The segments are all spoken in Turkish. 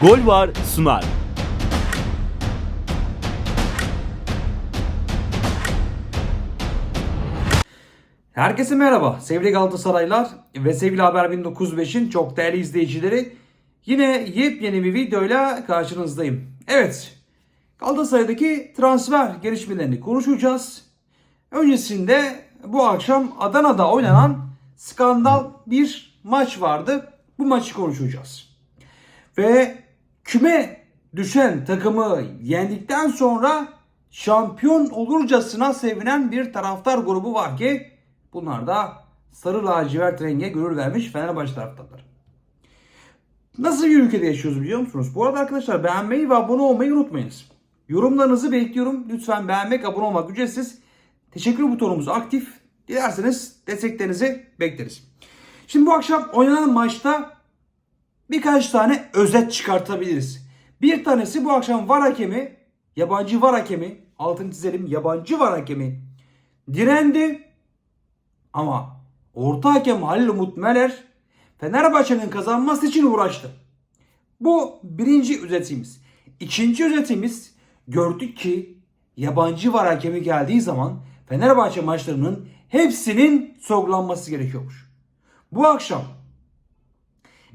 Gol var sunar. Herkese merhaba sevgili Galatasaraylar ve sevgili Haber 1905'in çok değerli izleyicileri. Yine yepyeni bir videoyla karşınızdayım. Evet Galatasaray'daki transfer gelişmelerini konuşacağız. Öncesinde bu akşam Adana'da oynanan skandal bir maç vardı. Bu maçı konuşacağız. Ve küme düşen takımı yendikten sonra şampiyon olurcasına sevinen bir taraftar grubu var ki bunlar da sarı lacivert renge gönül vermiş Fenerbahçe taraftarları. Nasıl bir ülkede yaşıyoruz biliyor musunuz? Bu arada arkadaşlar beğenmeyi ve abone olmayı unutmayınız. Yorumlarınızı bekliyorum. Lütfen beğenmek, abone olmak ücretsiz. Teşekkür butonumuz aktif. Dilerseniz desteklerinizi bekleriz. Şimdi bu akşam oynanan maçta birkaç tane özet çıkartabiliriz. Bir tanesi bu akşam var hakemi, yabancı var hakemi, altını çizelim yabancı var hakemi direndi. Ama orta hakem Halil Umut Meler Fenerbahçe'nin kazanması için uğraştı. Bu birinci özetimiz. İkinci özetimiz gördük ki yabancı var hakemi geldiği zaman Fenerbahçe maçlarının hepsinin sorgulanması gerekiyormuş. Bu akşam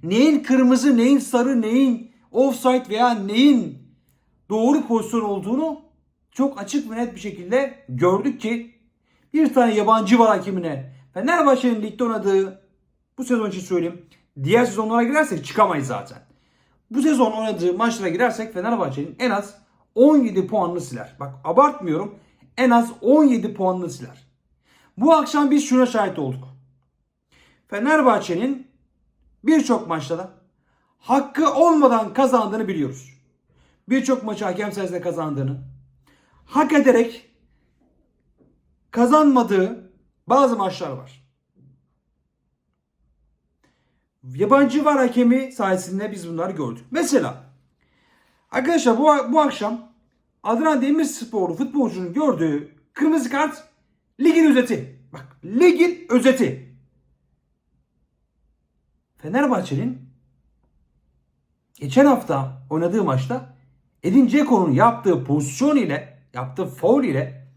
neyin kırmızı, neyin sarı, neyin offside veya neyin doğru pozisyon olduğunu çok açık ve net bir şekilde gördük ki bir tane yabancı var hakemine Fenerbahçe'nin ligde oynadığı bu sezon için söyleyeyim. Diğer sezonlara girersek çıkamayız zaten. Bu sezon oynadığı maçlara girersek Fenerbahçe'nin en az 17 puanını siler. Bak abartmıyorum. En az 17 puanını siler. Bu akşam biz şuna şahit olduk. Fenerbahçe'nin birçok maçta da hakkı olmadan kazandığını biliyoruz. Birçok maçı hakem sayesinde kazandığını, hak ederek kazanmadığı bazı maçlar var. Yabancı var hakemi sayesinde biz bunları gördük. Mesela arkadaşlar bu, bu akşam Adana Demirsporlu futbolcunun gördüğü kırmızı kart ligin özeti. Bak ligin özeti. Fenerbahçe'nin geçen hafta oynadığı maçta Edin Dzeko'nun yaptığı pozisyon ile yaptığı foul ile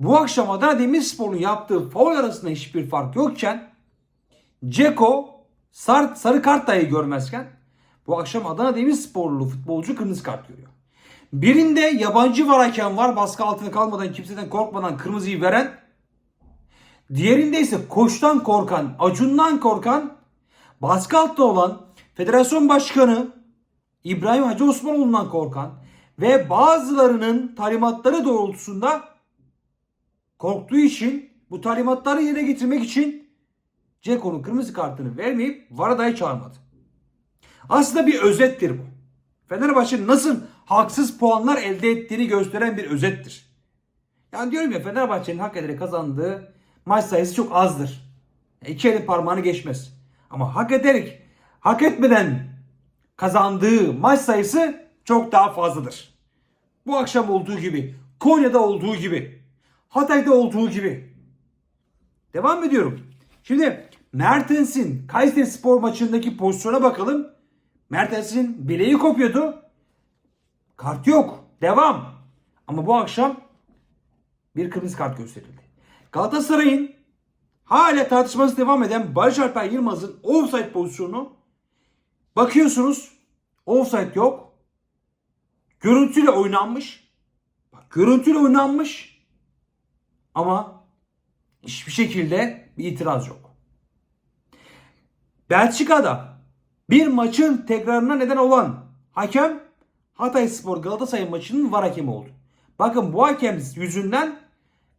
bu akşam Adana Demirspor'un yaptığı foul arasında hiçbir fark yokken Ceko sar, sarı kart dahi görmezken bu akşam Adana Demirsporlu futbolcu kırmızı kart görüyor. Birinde yabancı var var baskı altında kalmadan kimseden korkmadan kırmızıyı veren. Diğerinde ise koçtan korkan, acundan korkan, baskı altında olan federasyon başkanı İbrahim Hacı Osmanoğlu'ndan korkan ve bazılarının talimatları doğrultusunda korktuğu için bu talimatları yerine getirmek için Ceko'nun kırmızı kartını vermeyip VAR'a dahi çağırmadı. Aslında bir özettir bu. Fenerbahçe'nin nasıl haksız puanlar elde ettiğini gösteren bir özettir. Yani diyorum ya Fenerbahçe'nin hak ederek kazandığı maç sayısı çok azdır. İki elin parmağını geçmez. Ama hak ederek, hak etmeden kazandığı maç sayısı çok daha fazladır. Bu akşam olduğu gibi, Konya'da olduğu gibi, Hatay'da olduğu gibi. Devam ediyorum. Şimdi Mertens'in Kayseri Spor maçındaki pozisyona bakalım. Mertens'in bileği kopuyordu. Kart yok. Devam. Ama bu akşam bir kırmızı kart gösterildi. Galatasaray'ın hala tartışması devam eden Barış Alper Yılmaz'ın offside pozisyonu bakıyorsunuz offside yok. Görüntüyle oynanmış. Bak, görüntüyle oynanmış. Ama hiçbir şekilde bir itiraz yok. Belçika'da bir maçın tekrarına neden olan hakem Hatay Spor Galatasaray maçının var hakemi oldu. Bakın bu hakem yüzünden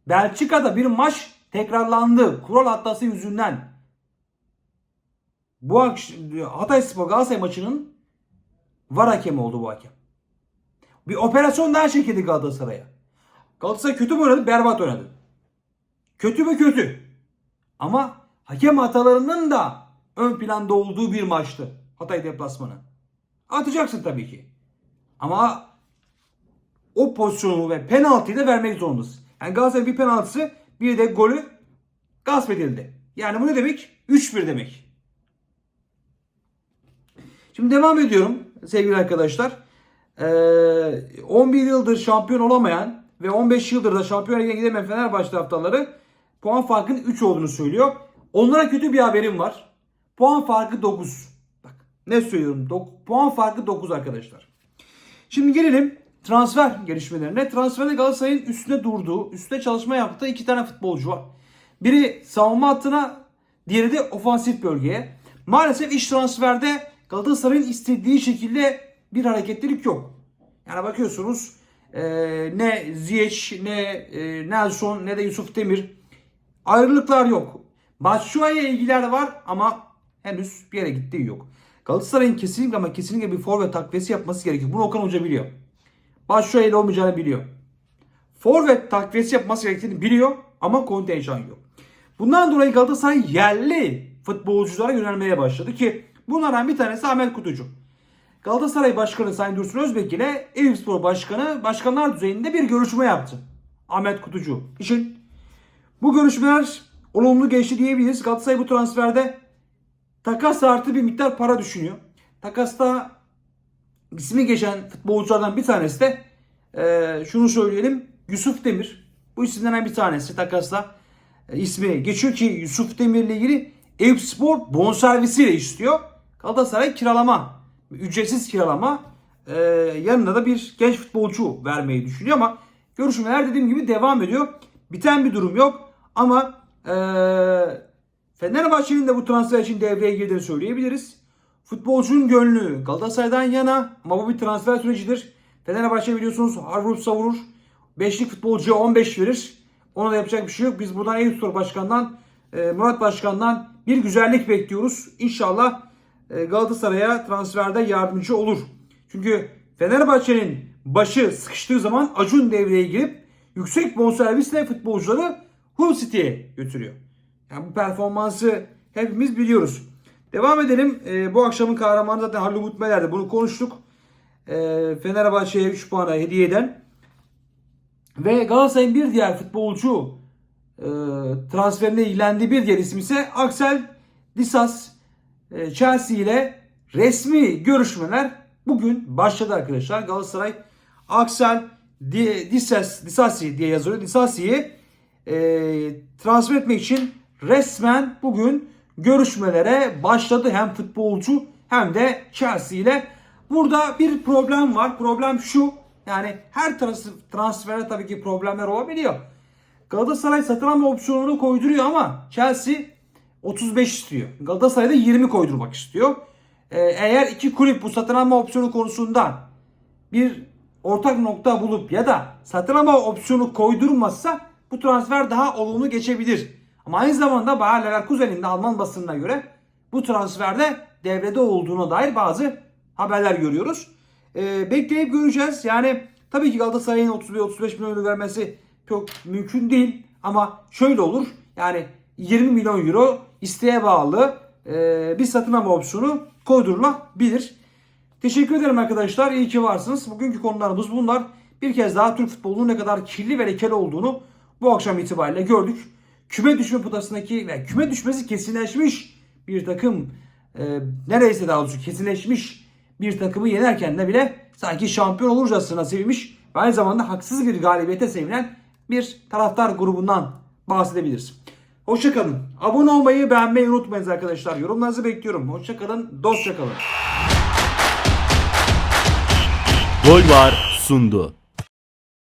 Belçika'da bir maç tekrarlandı. Kural hattası yüzünden. Bu Hatay Spor Galatasaray maçının var hakemi oldu bu hakem. Bir operasyon daha çekildi Galatasaray'a. Galatasaray kötü mü oynadı? Berbat oynadı. Kötü mü kötü. Ama hakem hatalarının da ön planda olduğu bir maçtı. Hatay deplasmanı. Atacaksın tabii ki. Ama o pozisyonu ve penaltıyı da vermek zorundasın. Yani Galatasaray'ın bir penaltısı bir de golü gasp edildi. Yani bu ne demek? 3-1 demek. Şimdi devam ediyorum sevgili arkadaşlar. Ee, 11 yıldır şampiyon olamayan ve 15 yıldır da şampiyon ligine gidemeyen Fenerbahçe taraftarları puan farkının 3 olduğunu söylüyor. Onlara kötü bir haberim var. Puan farkı 9. Bak ne söylüyorum? Dok- puan farkı 9 arkadaşlar. Şimdi gelelim transfer gelişmelerine. Transferde Galatasaray'ın üstüne durduğu, üstüne çalışma yaptığı iki tane futbolcu var. Biri savunma hattına, diğeri de ofansif bölgeye. Maalesef iş transferde Galatasaray'ın istediği şekilde bir hareketlilik yok. Yani bakıyorsunuz e, ne Ziyech, ne e, Nelson, ne de Yusuf Demir ayrılıklar yok. Batshuayi'ye ilgiler var ama henüz bir yere gittiği yok. Galatasaray'ın kesinlikle ama kesinlikle bir forvet takviyesi yapması gerekiyor. Bunu Okan Hoca biliyor. İle olmayacağını biliyor. Forvet takviyesi yapması gerektiğini biliyor ama kontenjan yok. Bundan dolayı Galatasaray yerli futbolculara yönelmeye başladı ki bunlardan bir tanesi Ahmet Kutucu. Galatasaray Başkanı Sayın Dursun Özbek ile Eyüpspor Başkanı başkanlar düzeyinde bir görüşme yaptı. Ahmet Kutucu için. Bu görüşmeler olumlu geçti diyebiliriz. Galatasaray bu transferde takas artı bir miktar para düşünüyor. Takasta ismi geçen futbolculardan bir tanesi de e, şunu söyleyelim Yusuf Demir. Bu isimlerden bir tanesi takasla e, ismi geçiyor ki Yusuf Demir ile ilgili Eyüpspor bonservisiyle istiyor. Galatasaray kiralama, ücretsiz kiralama e, yanında da bir genç futbolcu vermeyi düşünüyor ama görüşmeler dediğim gibi devam ediyor. Biten bir durum yok ama e, Fenerbahçe'nin de bu transfer için devreye girdiğini söyleyebiliriz. Futbolcunun gönlü Galatasaray'dan yana ama bu bir transfer sürecidir. Fenerbahçe biliyorsunuz harvur savurur. Beşlik futbolcuya 15 verir. Ona da yapacak bir şey yok. Biz buradan Eyüpspor Başkan'dan, e, Murat Başkan'dan bir güzellik bekliyoruz. İnşallah e, Galatasaray'a transferde yardımcı olur. Çünkü Fenerbahçe'nin başı sıkıştığı zaman Acun devreye girip yüksek bonservisle futbolcuları Hull City'ye götürüyor. Yani bu performansı hepimiz biliyoruz. Devam edelim. Ee, bu akşamın kahramanı zaten Halil Umut. Bunu konuştuk. Ee, Fenerbahçe'ye 3 puanı hediye eden. Ve Galatasaray'ın bir diğer futbolcu e, transferine ilgilendiği bir diğer isim ise Axel Disas. E, Chelsea ile resmi görüşmeler bugün başladı arkadaşlar. Galatasaray Axel Di- Disas, Disasi diye yazılıyor. Disasi'yi e, transfer etmek için resmen bugün görüşmelere başladı hem futbolcu hem de Chelsea ile. Burada bir problem var. Problem şu. Yani her trans- transferde tabii ki problemler olabiliyor. Galatasaray satın alma opsiyonunu koyduruyor ama Chelsea 35 istiyor. Galatasaray da 20 koydurmak istiyor. Ee, eğer iki kulüp bu satın alma opsiyonu konusunda bir ortak nokta bulup ya da satın alma opsiyonu koydurmazsa bu transfer daha olumlu geçebilir. Ama aynı zamanda Bayer Leverkusen'in de Alman basınına göre bu transferde devrede olduğuna dair bazı haberler görüyoruz. Ee, bekleyip göreceğiz. Yani tabii ki Galatasaray'ın 31-35 milyon euro vermesi çok mümkün değil. Ama şöyle olur. Yani 20 milyon euro isteğe bağlı e, bir satın alma opsiyonu koydurulabilir. Teşekkür ederim arkadaşlar. İyi ki varsınız. Bugünkü konularımız bunlar. Bir kez daha Türk futbolunun ne kadar kirli ve lekeli olduğunu bu akşam itibariyle gördük. Küme düşme potasındaki ve küme düşmesi kesinleşmiş bir takım e, neredeyse daha doğrusu kesinleşmiş bir takımı yenerken de bile sanki şampiyon olurcasına sevinmiş ve aynı zamanda haksız bir galibiyete sevinen bir taraftar grubundan bahsedebiliriz. Hoşçakalın. Abone olmayı, beğenmeyi unutmayınız arkadaşlar. Yorumlarınızı bekliyorum. Hoşçakalın. Dostça kalın. Gol var sundu.